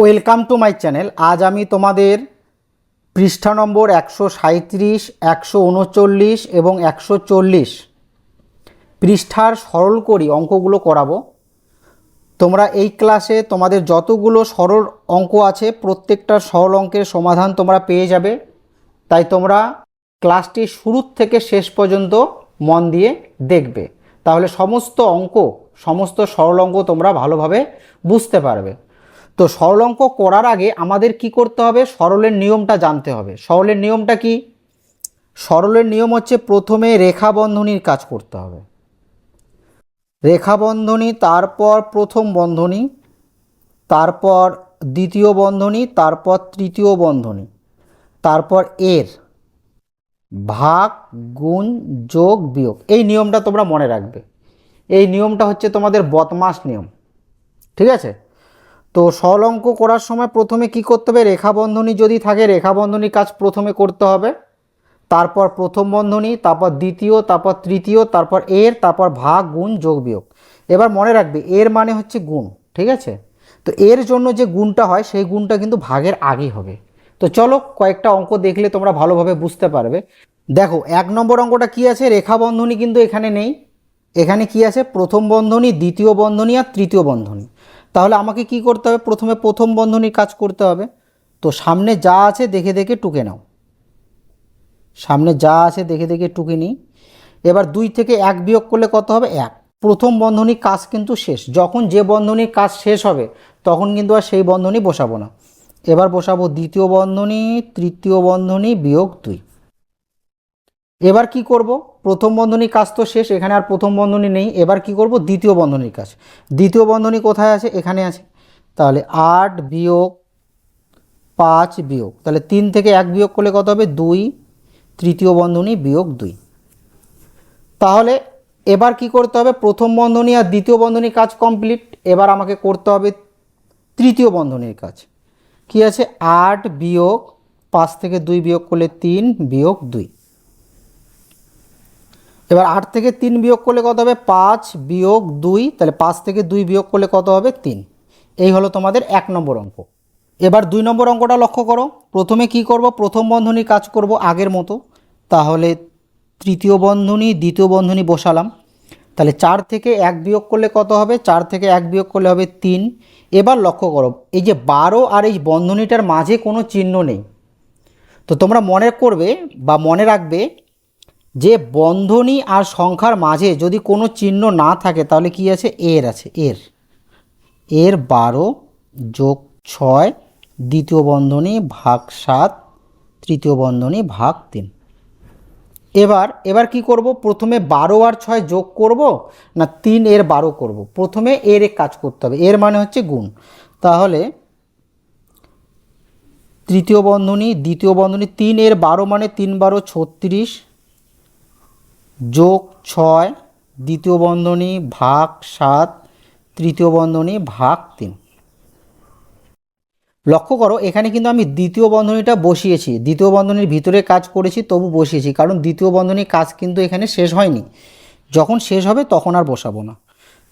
Welcome to my channel. আজ আমি তোমাদের পৃষ্ঠা নম্বর একশো সাঁত্রিশ একশো উনচল্লিশ এবং একশো চল্লিশ পৃষ্ঠার সরল করি অঙ্কগুলো করাবো। তোমরা এই ক্লাসে তোমাদের যতগুলো সরল অঙ্ক আছে, প্রত্যেকটা সরল অঙ্কের সমাধান তোমরা পেয়ে যাবে। তাই তোমরা ক্লাসটি শুরুর থেকে শেষ পর্যন্ত মন দিয়ে দেখবে। তাহলে সমস্ত অঙ্ক, সমস্ত সরল অঙ্ক তোমরা ভালোভাবে বুঝতে পারবে। তো সরল অঙ্ক করার আগে আমাদের কি করতে হবে? সরলের নিয়মটা জানতে হবে। সরলের নিয়মটা কি? সরলের নিয়ম হচ্ছে প্রথমে রেখা বন্ধনীর কাজ করতে হবে। রেখা বন্ধনী তারপর প্রথম বন্ধনী, তারপর দ্বিতীয় বন্ধনী, তারপর তৃতীয় বন্ধনী, তারপর এর ভাগ, গুণ, যোগ, বিয়োগ। এই নিয়মটা তোমরা মনে রাখবে। এই নিয়মটা হচ্ছে তোমাদের বদমাস নিয়ম। ঠিক আছে? তো সরল অঙ্ক করার সময় প্রথমে কি করতে হবে? রেখা বন্ধনী যদি থাকে রেখা বন্ধনীর কাজ প্রথমে করতে হবে। তারপর প্রথম বন্ধনী, তারপর দ্বিতীয়, তারপর তৃতীয়, তারপর এর, তারপর ভাগ, গুণ, যোগ, বিয়োগ। এবার মনে রাখবে, এর মানে হচ্ছে গুণ, ঠিক আছে? তো এর জন্য যে গুণটা হয়, সেই গুণটা কিন্তু ভাগের আগেই হবে। তো চলো কয়েকটা অঙ্ক দেখলে তোমরা ভালোভাবে বুঝতে পারবে। দেখো, এক নম্বর অঙ্কটা কি আছে? রেখা বন্ধনী কিন্তু এখানে নেই। এখানে কি আছে? প্রথম বন্ধনী, দ্বিতীয় বন্ধনী আর তৃতীয় বন্ধনী। তাহলে আমাকে কি করতে হবে? প্রথমে প্রথম বন্ধনীর কাজ করতে হবে। তো সামনে যা আছে দেখে দেখে টুকে নাও। সামনে যা আছে দেখে দেখে টুকে নিই। এবার দুই থেকে এক বিয়োগ করলে কত হবে? এক। প্রথম বন্ধনীর কাজ কিন্তু শেষ। যখন যে বন্ধনীর কাজ শেষ হবে, তখন কিন্তু আর সেই বন্ধনী বসাবো না। এবার বসাবো দ্বিতীয় বন্ধনী, তৃতীয় বন্ধনী বিয়োগ দুই। এবার কি করব? প্রথম বন্ধনীর কাজ তো শেষ, এখানে আর প্রথম বন্ধনী নেই। এবার কি করব? দ্বিতীয় বন্ধনীর কাজ। দ্বিতীয় বন্ধনী কোথায় আছে? এখানে আছে। তাহলে আট বিয়োগ পাঁচ বিয়োগ। তাহলে তিন থেকে এক বিয়োগ করলে কত হবে? দুই। তৃতীয় বন্ধনী বিয়োগ দুই। তাহলে এবার কি করতে হবে? প্রথম বন্ধনী আর দ্বিতীয় বন্ধনীর কাজ কমপ্লিট। এবার আমাকে করতে হবে তৃতীয় বন্ধনীর কাজ। কি আছে? আট বিয়োগ পাঁচ থেকে দুই বিয়োগ করলে তিন বিয়োগ দুই। এবার আট থেকে তিন বিয়োগ করলে কত হবে? পাঁচ বিয়োগ দুই, তাহলে পাঁচ থেকে দুই বিয়োগ করলে কত হবে? তিন। এই হলো তোমাদের এক নম্বর অঙ্ক। এবার দুই নম্বর অঙ্কটা লক্ষ্য করো। প্রথমে কি করব? প্রথম বন্ধনী কাজ করব আগের মতো। তাহলে তৃতীয় বন্ধনী, দ্বিতীয় বন্ধনী বসালাম। তাহলে চার থেকে এক বিয়োগ করলে কত হবে? চার থেকে এক বিয়োগ করলে হবে তিন। এবার লক্ষ্য করো, এই যে বারো আর এই বন্ধনীটার মাঝে কোনো চিহ্ন নেই। তো তোমরা মনে করবে বা মনে রাখবে যে বন্ধনী আর সংখ্যার মাঝে যদি কোনো চিহ্ন না থাকে, তাহলে কি আছে? এর আছে, এর। এর বারো যোগ ছয়, দ্বিতীয় বন্ধনী ভাগ সাত, তৃতীয় বন্ধনী ভাগ তিন। এবার এবার কি করব? প্রথমে বারো আর ছয় যোগ করব না তিন এর বারো করব? প্রথমে এর এক কাজ করতে হবে। এর মানে হচ্ছে গুণ। তাহলে তৃতীয় বন্ধনী, দ্বিতীয় বন্ধনী তিন এর বারো মানে তিন বারো ছত্রিশ যোগ ছয়, দ্বিতীয় বন্ধনী ভাগ সাত, তৃতীয় বন্ধনী ভাগ তিন। লক্ষ্য করো, এখানে কিন্তু আমি দ্বিতীয় বন্ধনীটা বসিয়েছি। দ্বিতীয় বন্ধনীর ভিতরে কাজ করেছি, তবু বসিয়েছি, কারণ দ্বিতীয় বন্ধনীর কাজ কিন্তু এখানে শেষ হয়নি। যখন শেষ হবে, তখন আর বসাবো না।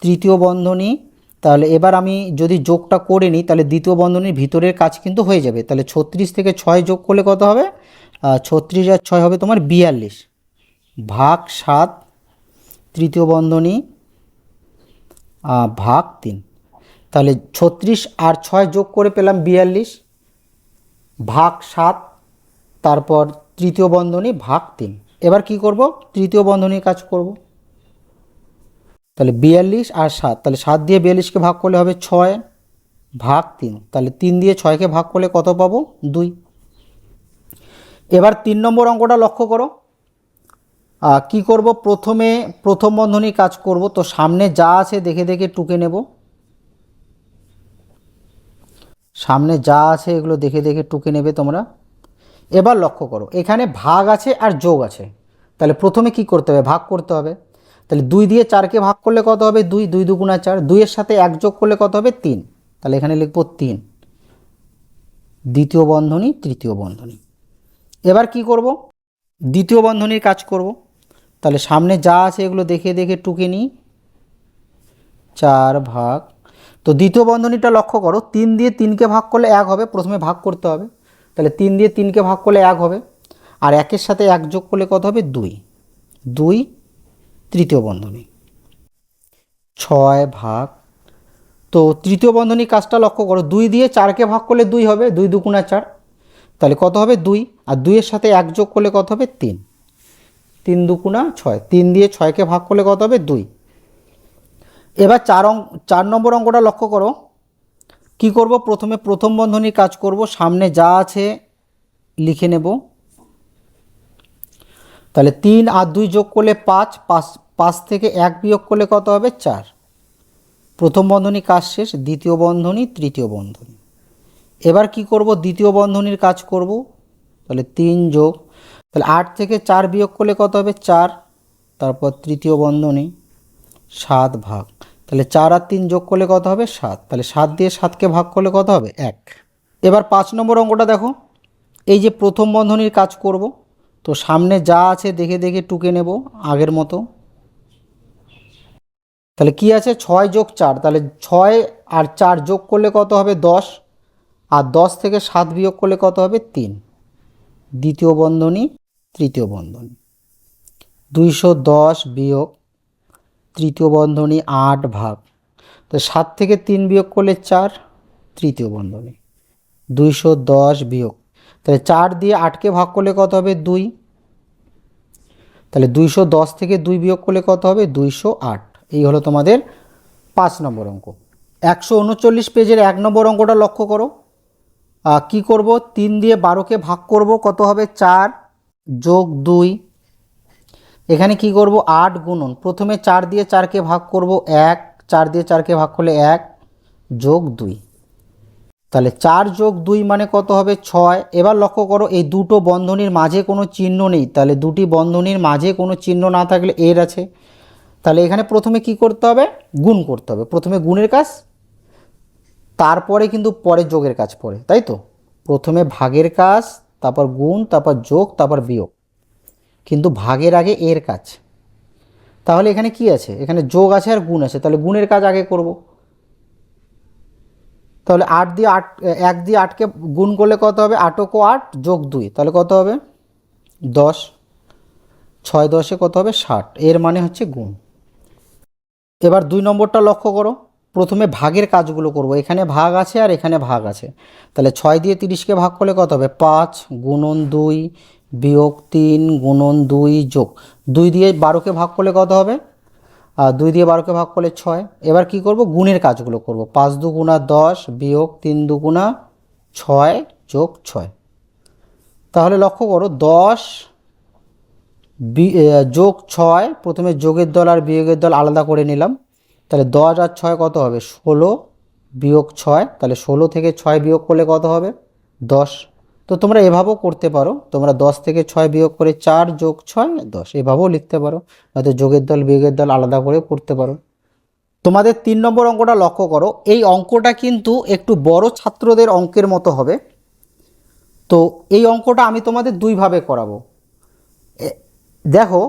তৃতীয় বন্ধনী, তাহলে এবার আমি যদি যোগটা করে নিই, তাহলে দ্বিতীয় বন্ধনীর ভিতরের কাজ কিন্তু হয়ে যাবে। তাহলে ছত্রিশ থেকে ছয় যোগ করলে কত হবে? ছত্রিশ আর ছয় হবে তোমার বিয়াল্লিশ। ভাগ সাত, তৃতীয় বন্ধনী ভাগ তিন। তাহলে ছত্রিশ আর ছয় যোগ করে পেলাম বিয়াল্লিশ। ভাগ সাত, তারপর তৃতীয় বন্ধনী, ভাগ তিন। এবার কি করব? তৃতীয় বন্ধনীর কাজ করব। তাহলে বিয়াল্লিশ আর সাত, তাহলে সাত দিয়ে বিয়াল্লিশকে ভাগ করলে হবে ছয়, ভাগ তিন। তাহলে তিন দিয়ে ছয়কে ভাগ করলে কত পাবো? দুই। এবার তিন নম্বর অঙ্কটা লক্ষ্য করো। কি করব? প্রথমে, প্রথম বন্ধনী কাজ করব। তো সামনে যা আছে দেখে দেখে টুকে নেব। সামনে যা আছে এগুলো দেখে দেখে টুকে নেবে তোমরা। এবার লক্ষ্য করো, এখানে ভাগ আছে আর যোগ আছে। তাহলে প্রথমে কি করতে হবে? ভাগ করতে হবে। তাহলে দুই দিয়ে চারকে ভাগ করলে কত হবে? দুই দুই দুগুণা চার। দুইয়ের সাথে এক যোগ করলে কত হবে? তিন। তাহলে এখানে লিখব তিন। দ্বিতীয় বন্ধনী, তৃতীয় বন্ধনী। এবার কি করব? দ্বিতীয় বন্ধনীর কাজ করব। তাহলে সামনে যা আছে এগুলো দেখে দেখে টুকে নিই। চার ভাগ। তো দ্বিতীয় বন্ধনীটা লক্ষ্য করো, তিন দিয়ে তিনকে ভাগ করলে এক হবে, প্রথমে ভাগ করতে হবে। তাহলে তিন দিয়ে তিনকে ভাগ করলে এক হবে, আর একের সাথে এক যোগ করলে কত হবে? দুই। দুই, তৃতীয় বন্ধনী। ছয় ভাগ। তো তৃতীয় বন্ধনী কাজটা লক্ষ্য করো, দুই দিয়ে চারকে ভাগ করলে দুই হবে, দুই দুগুণা চার। তাহলে কত হবে? দুই। আর দুইয়ের সাথে এক যোগ করলে কত হবে? তিন। তিন দুগুণা ছয়। তিন দিয়ে ছয়কে ভাগ করলে কত হবে? দুই। এবার চার অঙ্ক চার নম্বর অঙ্কটা লক্ষ্য করো। কি করব? প্রথমে প্রথম বন্ধনীর কাজ করব। সামনে যা আছে লিখে নেব। তাহলে তিন আর দুই যোগ করলে পাঁচ। পাঁচ পাঁচ থেকে এক বিয়োগ করলে কত হবে? চার। প্রথম বন্ধনী কাজ শেষ, দ্বিতীয় বন্ধনী, তৃতীয় বন্ধনী। এবার কি করব? দ্বিতীয় বন্ধনীর কাজ করব। তাহলে তিন যোগ তাহলে আট থেকে চার বিয়োগ করলে কত হবে? চার। তারপর তৃতীয় বন্ধনী, সাত ভাগ। তাহলে চার আর তিন যোগ করলে কত হবে? সাত। তাহলে সাত দিয়ে সাতকে ভাগ করলে কত হবে? এক। এবার পাঁচ নম্বর অঙ্কটা দেখো। এই যে প্রথম বন্ধনীর কাজ করব, তো সামনে যা আছে দেখে দেখে টুকে নেব আগের মতো। তাহলে কি আছে? ছয় যোগ চার। তাহলে ছয় আর চার যোগ করলে কত হবে? দশ। আর দশ থেকে সাত বিয়োগ করলে কত হবে? তিন। দ্বিতীয় বন্ধনী, তৃতীয় বন্ধনী। দুইশো দশ বিয়োগ তৃতীয় বন্ধনী আট ভাগ। তো সাত থেকে তিন বিয়োগ করলে চার, তৃতীয় বন্ধনী। দুইশো দশ বিয়োগ। তাহলে চার দিয়ে আটকে ভাগ করলে কত হবে? দুই। তাহলে দুইশো দশ থেকে দুই বিয়োগ করলে কত হবে? দুইশো আট। এই হলো তোমাদের পাঁচ নম্বর অঙ্ক। একশো উনচল্লিশ পেজের এক নম্বর অঙ্কটা লক্ষ্য করো। কি করব? তিন দিয়ে বারোকে ভাগ করব, কত হবে? চার যোগ দুই। এখানে কি করব? আট গুণন। প্রথমে চার দিয়ে চারকে ভাগ করব, এক। চার দিয়ে চারকে ভাগ করলে এক যোগ দুই। তাহলে চার যোগ দুই মানে কত হবে? ছয়। এবার লক্ষ্য করো, এই দুটো বন্ধনীর মাঝে কোনো চিহ্ন নেই। তাহলে দুটি বন্ধনীর মাঝে কোনো চিহ্ন না থাকলে এর আছে। তাহলে এখানে প্রথমে কি করতে হবে? গুণ করতে হবে। প্রথমে গুণের কাজ তারপরে কিন্তু পরে যোগের কাজ পড়ে, তাই তো? প্রথমে ভাগের কাজ, তারপর গুণ, তারপর যোগ, তারপর বিয়োগ। কিন্তু ভাগের আগে এর কাজ। তাহলে এখানে কি আছে? এখানে যোগ আছে আর গুণ আছে। তাহলে গুণের কাজ আগে করব। তাহলে আট দিয়ে আট, এক দিয়ে আটকে গুণ করলে কত হবে? আটকো আট, যোগ দুই। তাহলে কত হবে? দশ। ছয় দশে কত হবে? ষাট। এর মানে হচ্ছে গুণ। এবার দুই নম্বরটা লক্ষ্য করো। প্রথমে ভাগের কাজগুলো করব। এখানে ভাগ আছে আর এখানে ভাগ আছে। তাহলে ছয় দিয়ে তিরিশকে ভাগ করলে কত হবে? পাঁচ গুণন দুই বিয়োগ তিন গুণন দুই যোগ। দুই দিয়ে বারোকে ভাগ করলে কত হবে? আর দুই দিয়ে বারোকে ভাগ করলে ছয়। এবার কি করব? গুণের কাজগুলো করব। পাঁচ দুগুণা দশ বিয়োগ তিন দুগুণা ছয় যোগ ছয়। তাহলে লক্ষ্য করো, দশ যোগ ছয়, প্রথমে যোগের দল আর বিয়োগের দল আলাদা করে নিলাম। তাহলে দশ আর ছয় কত হবে? ষোলো বিয়োগ ছয়, তাহলে ষোলো থেকে ছয় বিয়োগ করলে কত হবে? দশ। তো তোমরা এভাবেও করতে পারো। তোমরা দশ থেকে ছয় বিয়োগ করে চার যোগ ছয়, দশ। এভাবেও লিখতে পারো। হয়তো যোগের দল, বিয়োগের দল আলাদা করে করতে পারো। তোমাদের তিন নম্বর অঙ্কটা লক্ষ্য করো। এই অঙ্কটা কিন্তু একটু বড় ছাত্রদের অঙ্কের মতো হবে। তো এই অঙ্কটা আমি তোমাদের দুইভাবে করাবো। দেখো,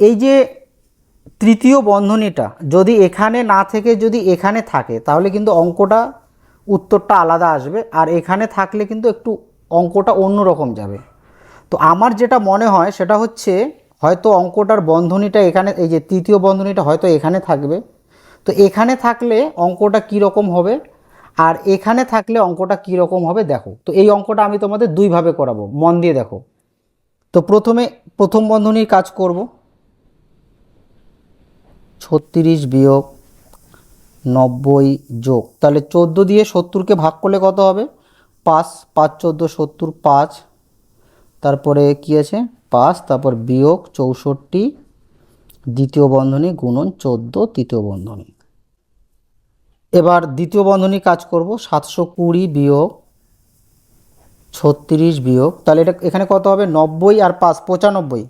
এই যে তৃতীয় বন্ধনীটা যদি এখানে না থেকে যদি এখানে থাকে, তাহলে কিন্তু অঙ্কটা, উত্তরটা আলাদা আসবে। আর এখানে থাকলে কিন্তু একটু অঙ্কটা অন্য রকম যাবে। তো আমার যেটা মনে হয়, সেটা হচ্ছে হয়তো অঙ্কটার বন্ধনীটা এখানে, এই যে তৃতীয় বন্ধনীটা হয়তো এখানে থাকবে। তো এখানে থাকলে অঙ্কটা কী রকম হবে? আর এখানে থাকলে অঙ্কটা কী রকম হবে? দেখো। তো এই অঙ্কটা আমি তোমাদের দুইভাবে করাবো। মন দিয়ে দেখো। তো প্রথমে, প্রথম বন্ধনীর কাজ করব। ছত্রিশ বিয়োগ নব্বই যোগ। তাহলে চোদ্দ দিয়ে সত্তরকে ভাগ করলে কত হবে? পাঁচ পাঁচ, চোদ্দ, সত্তর, পাঁচ। তারপরে কি আছে? পাঁচ, তারপর বিয়োগ চৌষট্টি, দ্বিতীয় বন্ধনী গুণন চোদ্দ, তৃতীয় বন্ধনী। এবার দ্বিতীয় বন্ধনী কাজ করব, সাতশো কুড়ি বিয়োগ ছত্রিশ বিয়োগ। তাহলে এটা এখানে কত হবে? নব্বই আর পাঁচ, পঁচানব্বই।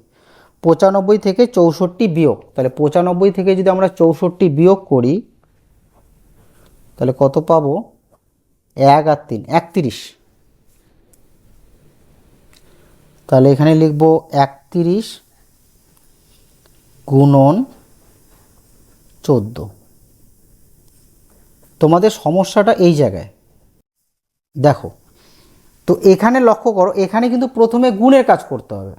পঁচানব্বই থেকে চৌষট্টি বিয়োগ। তাহলে পঁচানব্বই থেকে যদি আমরা চৌষট্টি বিয়োগ করি, তাহলে কত পাবো? এক আর তিন, একত্রিশ। তাহলে এখানে লিখব একত্রিশ গুণন চোদ্দ। তোমাদের সমস্যাটা এই জায়গায়। দেখো, তো এখানে লক্ষ্য করো, এখানে কিন্তু প্রথমে গুণের কাজ করতে হবে।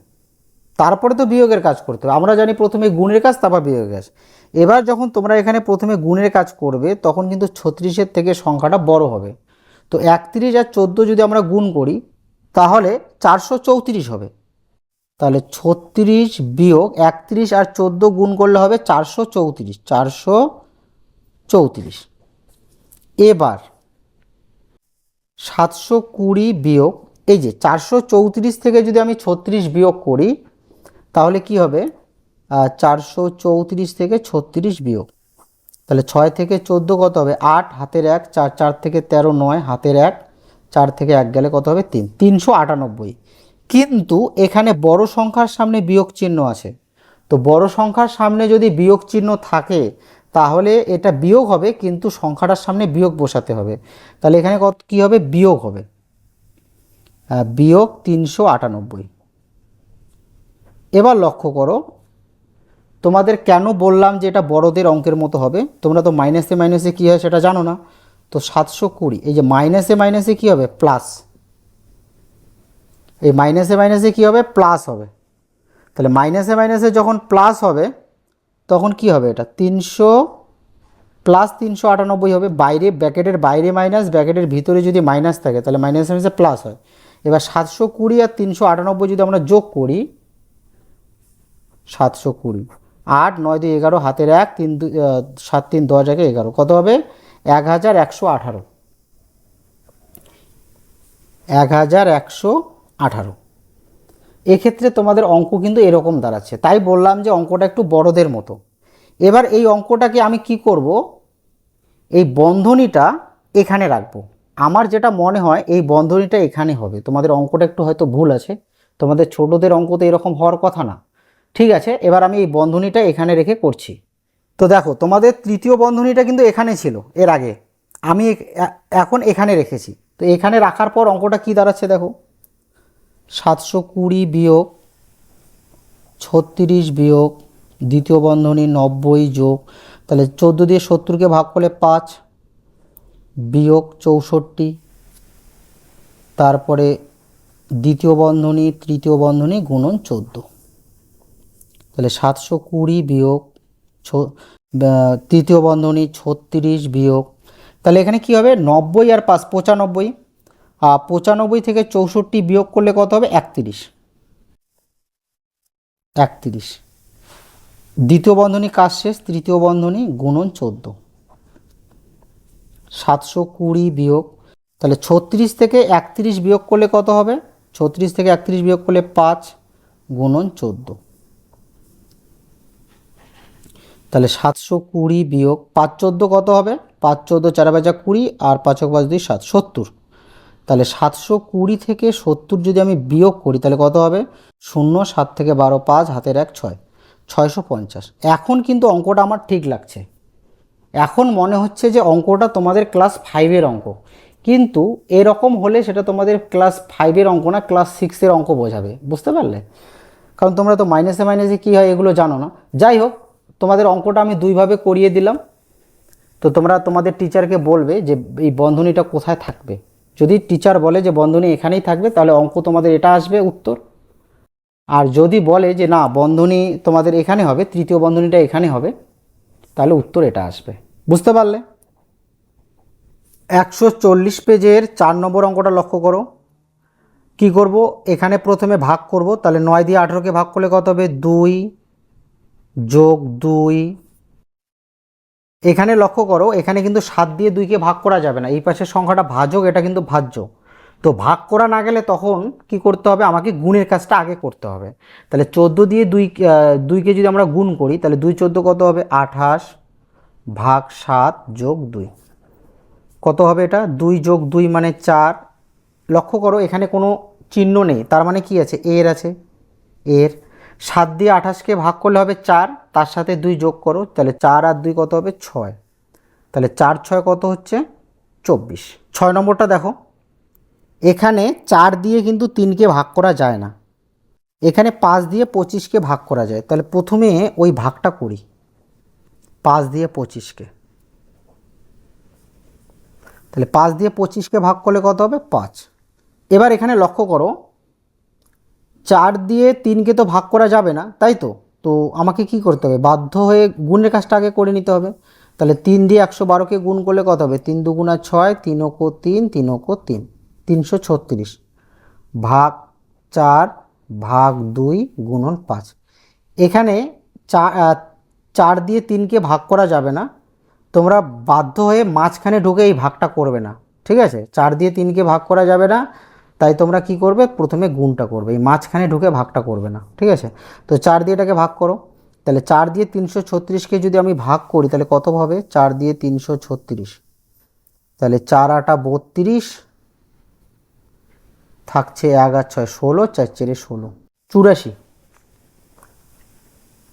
তারপরে তো বিয়োগের কাজ করতে হবে। আমরা জানি প্রথমে গুণের কাজ, তারপর বিয়োগের কাজ। এবার যখন তোমরা এখানে প্রথমে গুণের কাজ করবে, তখন কিন্তু ছত্রিশের থেকে সংখ্যাটা বড় হবে। তো একত্রিশ আর চোদ্দ যদি আমরা গুণ করি, তাহলে চারশো চৌত্রিশ হবে। তাহলে ছত্রিশ বিয়োগ একত্রিশ আর চোদ্দ গুণ করলে হবে চারশো চৌত্রিশ চারশো চৌত্রিশ। এবার সাতশো কুড়ি বিয়োগ, এই যে চারশো চৌত্রিশ থেকে যদি আমি ছত্রিশ বিয়োগ করি তাহলে কি হবে? চারশো চৌত্রিশ থেকে ছত্রিশ বিয়োগ। তাহলে ছয় থেকে চোদ্দ কত হবে? আট, হাতের এক, চার চার থেকে তেরো, নয়, হাতের এক, চার থেকে এক গেলে কত হবে? তিন। তিনশো আটানব্বই। কিন্তু এখানে বড় সংখ্যার সামনে বিয়োগ চিহ্ন আছে। তো বড় সংখ্যার সামনে যদি বিয়োগ চিহ্ন থাকে, তাহলে এটা বিয়োগ হবে, কিন্তু সংখ্যাটার সামনে বিয়োগ বসাতে হবে। তাহলে এখানে কত কী হবে? বিয়োগ হবে। বিয়োগ তিনশো আটানব্বই। এবার লক্ষ্য করো তোমাদের কেন বললাম যে এটা বড়দের অঙ্কের মতো হবে তোমরা তো মাইনাসে মাইনাসে কী হয় সেটা জানো না তো সাতশো কুড়ি এই যে মাইনাসে মাইনাসে কী হবে প্লাস এই মাইনাসে মাইনাসে কী হবে প্লাস হবে তাহলে মাইনাসে মাইনাসে যখন প্লাস হবে তখন কি হবে এটা তিনশো প্লাস তিনশো আটানব্বই হবে বাইরে ব্যাকেটের বাইরে মাইনাস ব্যাকেটের ভিতরে যদি মাইনাস থাকে তাহলে মাইনাস মাইনাসে প্লাস হয় এবার সাতশো কুড়ি আর তিনশো আটানব্বই যদি আমরা যোগ করি সাতশো কুড়ি। আট, নয়, দুই, এগারো, হাতের এক, তিন, দুই সাত, তিন, দশ, একে এগারো। কত হবে? এক হাজার একশো আঠারো। এক হাজার একশো আঠারো। এক্ষেত্রে তোমাদের অঙ্ক কিন্তু এরকম দাঁড়াচ্ছে। তাই বললাম যে অঙ্কটা একটু বড়দের মতো। এবার এই অঙ্কটাকে আমি কি করব? এই বন্ধনীটা এখানে রাখব। আমার যেটা মনে হয়, এই বন্ধনীটা এখানে হবে। তোমাদের অঙ্কটা একটু হয়তো ভুল আছে। তোমাদের ছোটদের অঙ্ক তো এরকম হওয়ার কথা না। ঠিক আছে, এবার আমি এই বন্ধনীটা এখানে রেখে করছি। তো দেখো, তোমাদের তৃতীয় বন্ধনীটা কিন্তু এখানে ছিল, এর আগে। আমি এখন এখানে রেখেছি। তো এখানে রাখার পর অঙ্কটা কি দাঁড়াচ্ছে দেখো। সাতশো কুড়ি বিয়োগ ছত্রিশ বিয়োগ, দ্বিতীয় বন্ধনী নব্বই যোগ, তাহলে চোদ্দ দিয়ে সত্তরকে ভাগ করলে পাঁচ, বিয়োগ চৌষট্টি। তারপরে দ্বিতীয় বন্ধনী, তৃতীয় বন্ধনী গুণন চোদ্দ। তাহলে সাতশো কুড়ি বিয়োগ তৃতীয় বন্ধনী ছত্রিশ বিয়োগ। তাহলে এখানে কি হবে? নব্বই আর পাঁচ, পঁচানব্বই। আর পঁচানব্বই থেকে চৌষট্টি বিয়োগ করলে কত হবে? একত্রিশ। একত্রিশ। দ্বিতীয় বন্ধনী কাজ শেষ, তৃতীয় বন্ধনী গুণন চোদ্দ। সাতশো কুড়ি বিয়োগ, তাহলে ছত্রিশ থেকে একত্রিশ বিয়োগ করলে কত হবে? ছত্রিশ থেকে একত্রিশ বিয়োগ করলে পাঁচ, গুণন চোদ্দ। তাহলে সাতশো কুড়ি বিয়োগ পাঁচ চোদ্দ কত হবে? পাঁচ চোদ্দ চার বাজা কুড়ি আর পাঁচক পাঁচ দুই সাত, সত্তর। তাহলে সাতশো কুড়ি থেকে সত্তর যদি আমি বিয়োগ করি, তাহলে কত হবে? শূন্য, সাত থেকে বারো, পাঁচ, হাতের এক, ছয়। ছয়শো পঞ্চাশ। এখন কিন্তু অঙ্কটা আমার ঠিক লাগছে। এখন মনে হচ্ছে যে অঙ্কটা তোমাদের ক্লাস ফাইভের অঙ্ক। কিন্তু এরকম হলে সেটা তোমাদের ক্লাস ফাইভের অঙ্ক না, ক্লাস সিক্সের অঙ্ক বোঝাবে। বুঝতে পারলে? কারণ তোমরা তো মাইনাসে মাইনাসে কী হয় এগুলো জানো না। যাই হোক তোমাদের অঙ্কটা আমি দুইভাবে করিয়ে দিলাম। তো তোমরা তোমাদের টিচারকে বলবে যে এই বন্ধনীটা কোথায় থাকবে। যদি টিচার বলে যে বন্ধনী এখানেই থাকবে, তাহলে অঙ্ক তোমাদের এটা আসবে উত্তর। আর যদি বলে যে না, বন্ধনী তোমাদের এখানে হবে, তৃতীয় বন্ধনীটা এখানে হবে, তাহলে উত্তর এটা আসবে। বুঝতে পারলে? একশো চল্লিশ পেজের চার নম্বর অঙ্কটা লক্ষ্য করো। কি করব? এখানে প্রথমে ভাগ করব, তাহলে নয় দিয়ে আঠেরোকে ভাগ করলে কত হবে? দুই। যোগ দুই। এখানে লক্ষ্য করো, এখানে কিন্তু সাত দিয়ে দুইকে ভাগ করা যাবে না। এই পাশের সংখ্যাটা ভাজক, এটা কিন্তু ভাজ্য। তো ভাগ করা না গেলে তখন কি করতে হবে? আমাকে গুণের কাজটা আগে করতে হবে। তাহলে চোদ্দ দিয়ে দুই দুইকে যদি আমরা গুণ করি, তাহলে দুই চোদ্দ কত হবে? আঠাশ ভাগ সাত যোগ দুই। কত হবে এটা? দুই যোগ দুই মানে চার। লক্ষ্য করো, এখানে কোনো চিহ্ন নেই। তার মানে কি আছে? এর আছে। এর সাত দিয়ে আঠাশকে ভাগ করলে হবে চার, তার সাথে দুই যোগ করো, তাহলে চার আর দুই কত হবে? ছয়। তাহলে চার ছয় কত হচ্ছে? চব্বিশ। ছয় নম্বরটা দেখো। এখানে চার দিয়ে কিন্তু তিনকে ভাগ করা যায় না। এখানে পাঁচ দিয়ে পঁচিশকে ভাগ করা যায়। তাহলে প্রথমে ওই ভাগটা করি। পাঁচ দিয়ে পঁচিশকে। তাহলে পাঁচ দিয়ে পঁচিশকে ভাগ করলে কত হবে? পাঁচ। এবার এখানে লক্ষ্য করো চার দিয়ে তিনকে তো ভাগ করা যাবে না, তাই তো? তো আমাকে কি করতে হবে? বাধ্য হয়ে গুণের কাজটা আগে করে নিতে হবে। তাহলে তিন দিয়ে একশো বারোকে গুণ করলে কত হবে? তিন দুগুণা ছয়, তিন ওকো তিন তিন ওকো তিন, তিনশো ছত্রিশ। ভাগ চার, ভাগ দুই, গুণন পাঁচ। এখানে চার দিয়ে তিনকে ভাগ করা যাবে না। তোমরা বাধ্য হয়ে মাঝখানে ঢুকে এই ভাগটা করবে না। ঠিক আছে? চার দিয়ে তিনকে ভাগ করা যাবে না। তাই তোমরা কি করবে? প্রথমে গুণটা করবে। এই মাঝখানে ঢুকে ভাগটা করবে না। ঠিক আছে? তো চার দিয়ে এটাকে ভাগ করো। তাহলে চার দিয়ে তিনশো ছত্রিশকে যদি আমি ভাগ করি, তাহলে কত হবে? চার দিয়ে তিনশো ছত্রিশ। তাহলে চার আটা বত্রিশ থাকছে এক আর ছয় ষোলো, চার চেরে ষোলো। চুরাশি।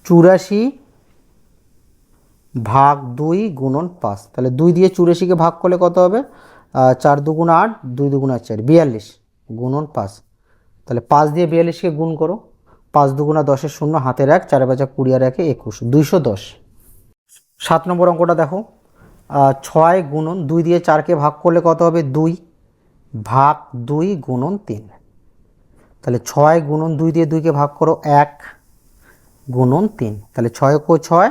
চুরাশি ভাগ দুই গুণন পাঁচ। তাহলে দুই দিয়ে চুরাশিকে ভাগ করলে কত হবে? চার দুগুণ আট, দুই দুগুণ আট চার, বিয়াল্লিশ। গুণন পাঁচ। তাহলে পাঁচ দিয়ে বিয়াল্লিশকে গুণ করো। পাঁচ দুগুণা দশের শূন্য, হাতের এক, চারে বাজা কুড়ি আর একে একুশ, দুইশো দশ। সাত নম্বর অঙ্কটা দেখো। ছয় গুণন দুই দিয়ে চারকে ভাগ করলে কত হবে? দুই। ভাগ দুই গুণন তিন। তাহলে ছয় গুণন দুই দিয়ে দুইকে ভাগ করো, এক গুণন তিন। তাহলে ছয় কো ছয়,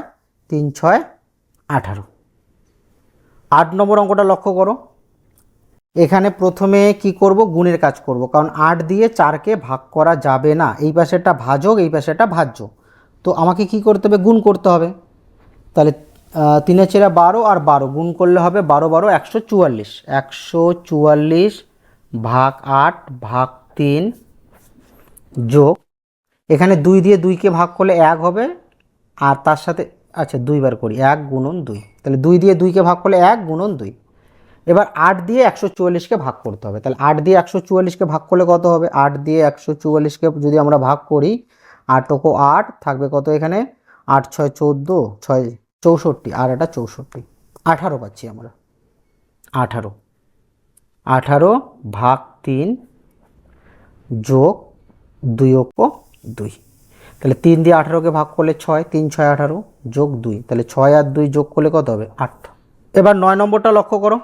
তিন ছয়, আঠারো। আট নম্বর অঙ্কটা লক্ষ্য করো। এখানে প্রথমে কি করব? গুণের কাজ করব। কারণ আট দিয়ে চারকে ভাগ করা যাবে না। এই পাশেটা ভাজক, এই পাশেটা ভাজ্য। তো আমাকে কি করতে হবে? গুণ করতে হবে। তাহলে তিনের চেরা বারো আর বারো। গুণ করলে হবে বারো বারো, একশো চুয়াল্লিশ। একশো চুয়াল্লিশ ভাগ আট ভাগ তিন যোগ। এখানে দুই দিয়ে দুইকে ভাগ করলে এক হবে। আর তার সাথে আচ্ছা দুইবার করি। এক গুণন দুই। তাহলে দুই দিয়ে দুইকে ভাগ করলে এক গুণন দুই। এবার আট দিয়ে একশো চুয়াল্লিশকে ভাগ করতে হবে। তাহলে আট দিয়ে একশো চুয়াল্লিশকে ভাগ করলে কত হবে? আট দিয়ে একশো চুয়াল্লিশকে যদি আমরা ভাগ করি, আট ওকো আট থাকবে কত এখানে? আট ছয় চোদ্দ, ছয় চৌষট্টি, আর এটা চৌষট্টি। আঠারো পাচ্ছি আমরা। আঠারো। আঠারো ভাগ তিন যোগ দুই অক্ষ দুই। তাহলে তিন দিয়ে আঠারোকে ভাগ করলে ছয়, তিন ছয় আঠারো যোগ দুই। তাহলে ছয় আর দুই যোগ করলে কত হবে? আট। এবার নয় নম্বরটা লক্ষ্য করো।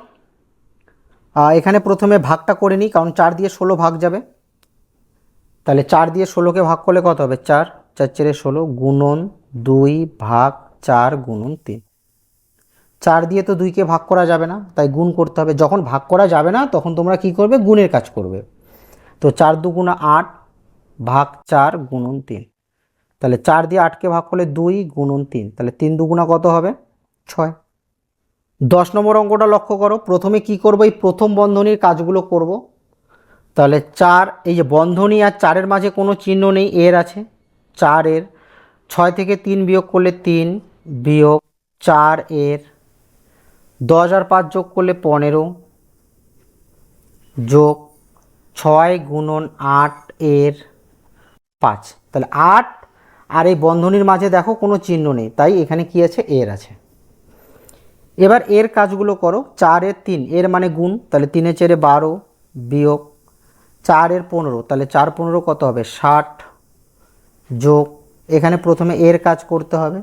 এখানে প্রথমে ভাগটা করে নিই, কারণ চার দিয়ে ষোলো ভাগ যাবে। তাহলে চার দিয়ে ষোলোকে ভাগ করলে কত হবে? চার চার চারে ষোলো গুণন দুই ভাগ চার গুণন তিন। চার দিয়ে তো দুইকে ভাগ করা যাবে না, তাই গুণ করতে হবে। যখন ভাগ করা যাবে না, তখন তোমরা কি করবে? গুণের কাজ করবে। তো চার দুগুণা আট ভাগ চার গুণন তিন। তাহলে চার দিয়ে আটকে ভাগ করলে দুই গুণন তিন। তাহলে তিন দুগুণা কত হবে? ছয়। দশ নম্বর অঙ্কটা লক্ষ্য করো। প্রথমে কি করব? এই প্রথম বন্ধনীর কাজগুলো করব। তাহলে চার, এই যে বন্ধনী আর চারের মাঝে কোনো চিহ্ন নেই, এর আছে। চারের, ছয় থেকে তিন বিয়োগ করলে তিন, বিয়োগ চার এর। দশ আর পাঁচ যোগ করলে পনেরো, যোগ ছয় গুণন আট এর পাঁচ। তাহলে আট আর এই বন্ধনীর মাঝে দেখো কোনো চিহ্ন নেই, তাই এখানে কি আছে? এর আছে। এবার এর কাজগুলো করো চারের তিন, এর মানে গুণ, তাহলে তিনে চেরে বারো বিয়োগ চারের পনেরো, তাহলে চার পনেরো কত হবে? ষাট যোগ, এখানে প্রথমে এর কাজ করতে হবে,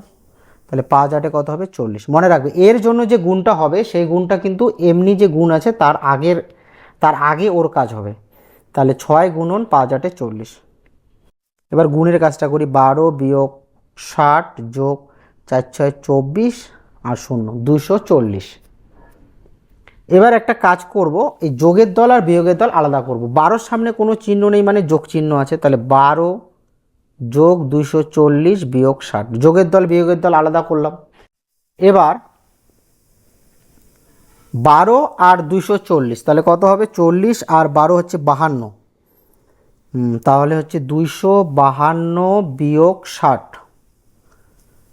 তাহলে পাঁচ আটে কত হবে? চল্লিশ। মনে রাখবে, এর জন্য যে গুণটা হবে, সেই গুণটা কিন্তু এমনি যে গুণ আছে, তার আগের, তার আগে ওর কাজ হবে। তাহলে ছয় গুণন পাঁচ আটে চল্লিশ। এবার গুণের কাজটা করি, বারো বিয়োগ ষাট যোগ চার ছয় চব্বিশ আর শূন্য দুশো চল্লিশ। এবার একটা কাজ করব, এই যোগের দল আর বিয়োগের দল আলাদা করব। বারোর সামনে কোনো চিহ্ন নেই মানে যোগ চিহ্ন আছে, তাহলে বারো যোগ দুইশো চল্লিশ বিয়োগ ষাট। যোগের দল, বিয়োগের দল আলাদা করলাম। এবার বারো আর দুইশো চল্লিশ, তাহলে কত হবে? চল্লিশ আর বারো হচ্ছে বাহান্ন। তাহলে হচ্ছে দুইশো বাহান্ন বিয়োগ ষাট।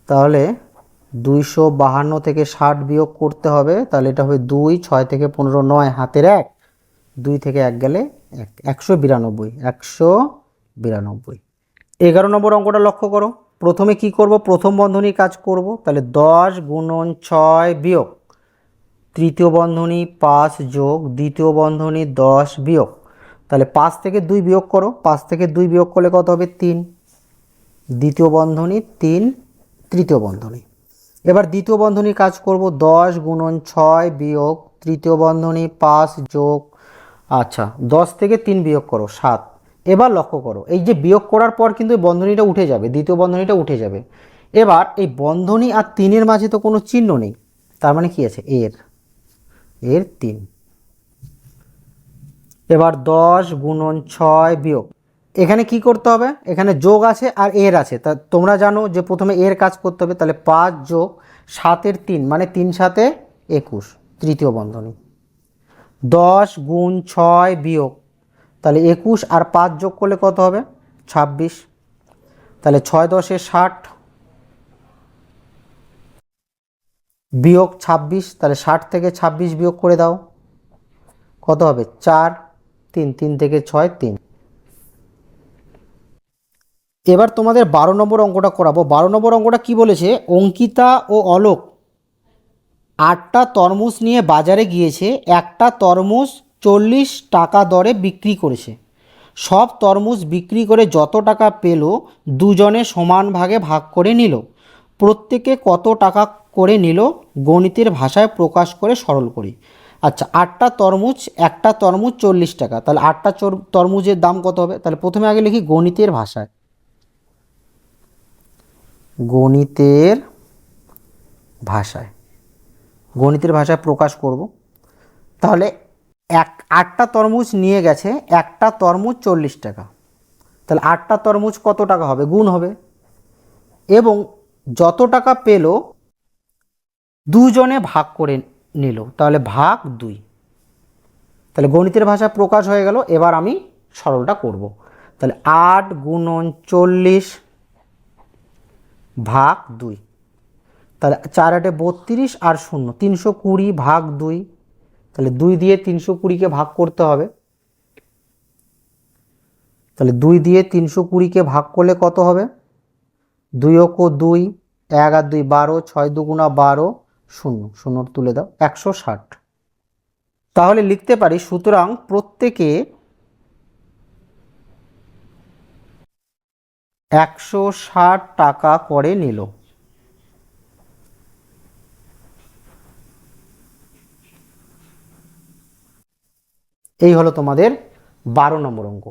তাহলে দুইশো বাহান্ন থেকে ষাট বিয়োগ করতে হবে, তাহলে এটা হবে দুই, ছয় থেকে পনেরো, নয়, হাতের এক। দুই থেকে এক গেলে এক, একশো বিরানব্বই একশো বিরানব্বই। এগারো নম্বর অঙ্কটা লক্ষ্য করো। প্রথমে কি করব? প্রথম বন্ধনীর কাজ করব, তাহলে দশ গুণন ছয় বিয়োগ। তৃতীয় বন্ধনী পাঁচ যোগ, দ্বিতীয় বন্ধনী দশ বিয়োগ। তাহলে পাঁচ থেকে দুই বিয়োগ করো। পাঁচ থেকে দুই বিয়োগ করলে কত হবে? তিন। দ্বিতীয় বন্ধনী, তিন। তৃতীয় বন্ধনী। এবার দ্বিতীয় বন্ধনী কাজ করব দশ গুণন ছয় বিয়োগ তৃতীয় বন্ধনী পাঁচ যোগ আচ্ছা দশ থেকে তিন বিয়োগ করো, সাত। এবার লক্ষ্য করো, এই যে বিয়োগ করার পর কিন্তু বন্ধনীটা উঠে যাবে, দ্বিতীয় বন্ধনীটা উঠে যাবে। এবার এই বন্ধনী আর তিনের মাঝে তো কোনো চিহ্ন নেই, তার মানে কি আছে? এর এর তিন। এবার দশ গুণন ছয় বিয়োগ এখানে কি করতে হবে? এখানে যোগ আছে আর এর আছে। তা তোমরা জানো যে প্রথমে এর কাজ করতে হবে, তাহলে পাঁচ যোগ সাতের তিন মানে তিন সাতে একুশ, তৃতীয় বন্ধনী। দশ গুণ ছয় বিয়োগ, তাহলে একুশ আর পাঁচ যোগ করলে কত হবে? ছাব্বিশ। তাহলে ছয় দশে ষাট বিয়োগ ছাব্বিশ, তাহলে ষাট থেকে ছাব্বিশ বিয়োগ করে দাও। কত হবে? চার, তিন তিন থেকে ছয়, তিন। এবার তোমাদের বারো নম্বর অঙ্কটা করাবো। বারো নম্বর অঙ্কটা কি বলেছে? অঙ্কিতা ও অলোক আটটা তরমুজ নিয়ে বাজারে গিয়েছে, একটা তরমুজ চল্লিশ টাকা দরে বিক্রি করেছে। সব তরমুজ বিক্রি করে যত টাকা পেল, দুজনে সমান ভাগে ভাগ করে নিল। প্রত্যেকে কত টাকা করে নিল, গণিতের ভাষায় প্রকাশ করে সরল করি। আচ্ছা আটটা তরমুজ, একটা তরমুজ চল্লিশ টাকা। তাহলে আটটা তরমুজের দাম কত হবে? তাহলে প্রথমে আগে লিখি গণিতের ভাষায়। গণিতের ভাষায়। গণিতের ভাষায় প্রকাশ করব। তাহলে এক, আটটা তরমুজ নিয়ে গেছে, একটা তরমুজ চল্লিশ টাকা। তাহলে আটটা তরমুজ কত টাকা হবে? গুণ হবে। এবং যত টাকা পেল, দুজনে ভাগ করে নিল। তাহলে ভাগ দুই। তাহলে গণিতের ভাষায় প্রকাশ হয়ে গেল। এবার আমি সরলটা করব। তাহলে আট গুণন চল্লিশ ভাগ দুই। তাহলে চার আটে বত্রিশ আর শূন্য, তিনশো কুড়ি ভাগ দুই। তাহলে দুই দিয়ে তিনশো কুড়িকে ভাগ করতে হবে। তাহলে দুই দিয়ে তিনশো কুড়িকে ভাগ করলে কত হবে? দুই অক দুই, এক আর দুই বারো, ছয় দুগুণা বারো, শূন্য। শূন্য তুলে দাও, একশো ষাট। তাহলে লিখতে পারি, সুতরাং প্রত্যেকে একশো ষাট টাকা করে নিল। এই হলো তোমাদের বারো নম্বর অঙ্ক।